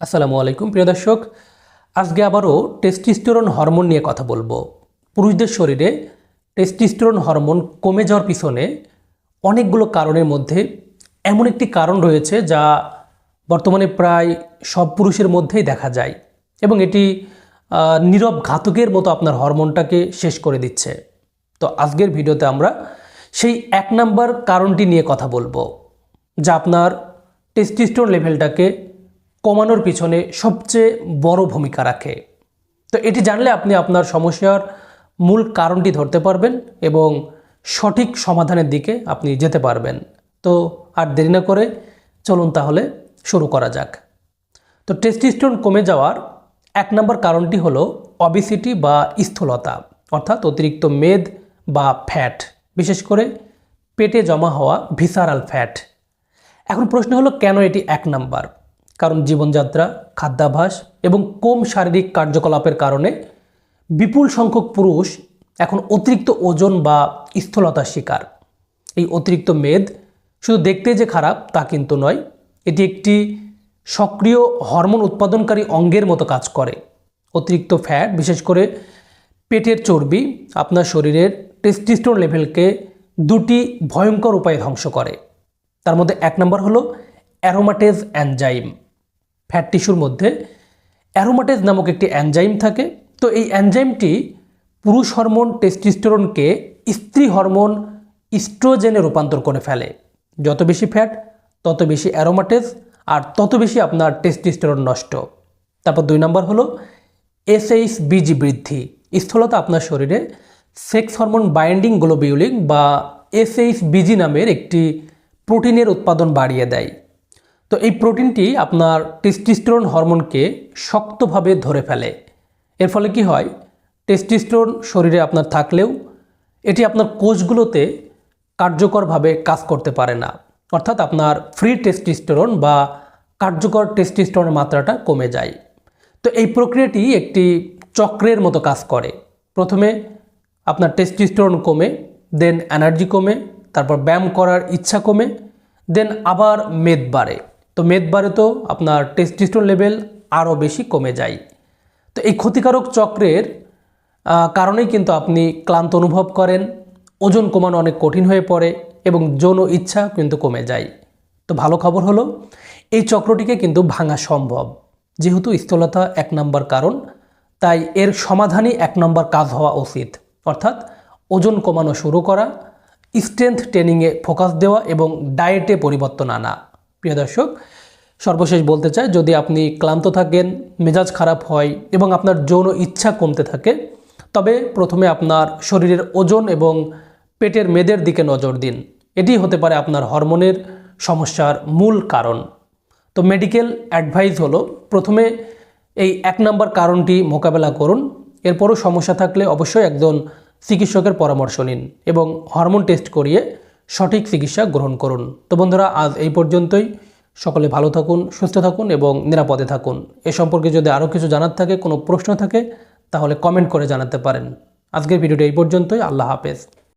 আসসালামু আলাইকুম, প্রিয় দর্শক। আজকে আবারও টেস্টিস্টেরন হরমোন নিয়ে কথা বলব। পুরুষদের শরীরে টেস্টিস্টেরন হরমোন কমে যাওয়ার পিছনে অনেকগুলো কারণের মধ্যে এমন একটি কারণ রয়েছে যা বর্তমানে প্রায় সব পুরুষের মধ্যেই দেখা যায় এবং এটি নীরব ঘাতকের মতো আপনার হরমোনটাকে শেষ করে দিচ্ছে। তো আজকের ভিডিওতে আমরা সেই এক নাম্বার কারণটি নিয়ে কথা বলব, যা আপনার টেস্টিস্টোন লেভেলটাকে কমানোর পিছনে সবচেয়ে বড় ভূমিকা রাখে। তো এটি জানলে আপনি আপনার সমস্যার মূল কারণটি ধরতে পারবেন এবং সঠিক সমাধানের দিকে আপনি যেতে পারবেন। তো আর দেরি না করে চলুন তাহলে শুরু করা যাক। তো টেস্টিস্টোন কমে যাওয়ার এক নম্বর কারণটি হলো অবিসিটি বা স্থূলতা, অর্থাৎ অতিরিক্ত মেদ বা ফ্যাট বিশেষ করে পেটে জমা হওয়া ভিসারাল ফ্যাট এখন প্রশ্ন হলো কেন এটি এক নাম্বার? কারণ জীবনযাত্রা, খাদ্যাভ্যাস এবং কম শারীরিক কার্যকলাপের কারণে বিপুল সংখ্যক পুরুষ এখন অতিরিক্ত ওজন বা স্থূলতার শিকার। এই অতিরিক্ত মেদ শুধু দেখতে যে খারাপ তা কিন্তু নয়, এটি একটি সক্রিয় হরমোন উৎপাদনকারী অঙ্গের মতো কাজ করে। অতিরিক্ত ফ্যাট, বিশেষ করে পেটের চর্বি, আপনার শরীরের টেস্টিস্টোন লেভেলকে দুটি ভয়ঙ্কর উপায়ে ধ্বংস করে। তার মধ্যে এক নম্বর হলো অ্যারোমাটেজ অ্যানজাইম ফ্যাট টিস্যুর মধ্যে অ্যারোমাটেজ নামক একটি অ্যানজাইম থাকে। তো এই অ্যানজাইমটি পুরুষ হরমোন টেস্টিস্টেরনকে স্ত্রী হরমোন ইস্ট্রোজেনে রূপান্তর করে ফেলে। যত বেশি ফ্যাট, তত বেশি অ্যারোমাটেজ আর তত বেশি আপনার টেস্টিস্টেরন নষ্ট। তারপর দুই নম্বর হলো এসএইচ বিজি বৃদ্ধি। স্থূলতা আপনার শরীরে সেক্স হরমোন বাইন্ডিং গ্লোবিউলিং বা এসএইচ বিজি নামের একটি প্রোটিনের উৎপাদন বাড়িয়ে দেয়। তো এই প্রোটিনটি আপনার টেস্টিস্টেরন হরমোনকে শক্তভাবে ধরে ফেলে। এর ফলে কি হয়? টেস্টিস্টেরন শরীরে আপনার থাকলেও এটি আপনার কোষগুলোতে কার্যকরভাবে কাজ করতে পারে না। অর্থাৎ আপনার ফ্রি টেস্টিস্টেরন বা কার্যকর টেস্টিস্টেরনের মাত্রাটা কমে যায়। তো এই প্রক্রিয়াটি একটি চক্রের মতো কাজ করে। প্রথমে আপনার টেস্টিস্টেরন কমে দেন এনার্জি কমে, তারপর ব্যায়াম করার ইচ্ছা কমে দেন আবার মেদ বাড়ে। তো মেদ বাড়ে তো আপনার টেস্টিস্টেরন লেভেল আরও বেশি কমে যায়। তো এই ক্ষতিকারক চক্রের কারণেই কিন্তু আপনি ক্লান্ত অনুভব করেন, ওজন কমানো অনেক কঠিন হয়ে পড়ে এবং যৌন ইচ্ছা কিন্তু কমে যায়। তো ভালো খবর হলো, এই চক্রটিকে কিন্তু ভাঙা সম্ভব। যেহেতু স্থূলতা এক নম্বর কারণ, তাই এর সমাধানই এক নম্বর কাজ হওয়া উচিত। অর্থাৎ ওজন কমানো শুরু করা স্ট্রেংথ ট্রেনিংয়ে ফোকাস দেওয়া এবং ডায়েটে পরিবর্তন আনা। প্রিয় দর্শক, সর্বশেষ বলতে চাই, যদি আপনি ক্লান্ত থাকেন, মেজাজ খারাপ হয় এবং আপনার যৌন ইচ্ছা কমতে থাকে, তবে প্রথমে আপনার শরীরের ওজন এবং পেটের মেদের দিকে নজর দিন। এটি হতে পারে আপনার হরমোনের সমস্যার মূল কারণ। তো মেডিকেল অ্যাডভাইস হলো, প্রথমে এই এক নম্বর কারণটি মোকাবেলা করুন। এরপরও সমস্যা থাকলে অবশ্যই একজন চিকিৎসকের পরামর্শ নিন এবং হরমোন টেস্ট করিয়ে সঠিক চিকিৎসা গ্রহণ করুন। তো বন্ধুরা, আজ এই পর্যন্তই। সকলে ভালো থাকুন, সুস্থ থাকুন এবং নিরাপদে থাকুন। এ সম্পর্কে যদি আরও কিছু জানার থাকে, কোনো প্রশ্ন থাকে, তাহলে কমেন্ট করে জানাতে পারেন। আজকের ভিডিওটি এই পর্যন্তই। আল্লাহ হাফেজ।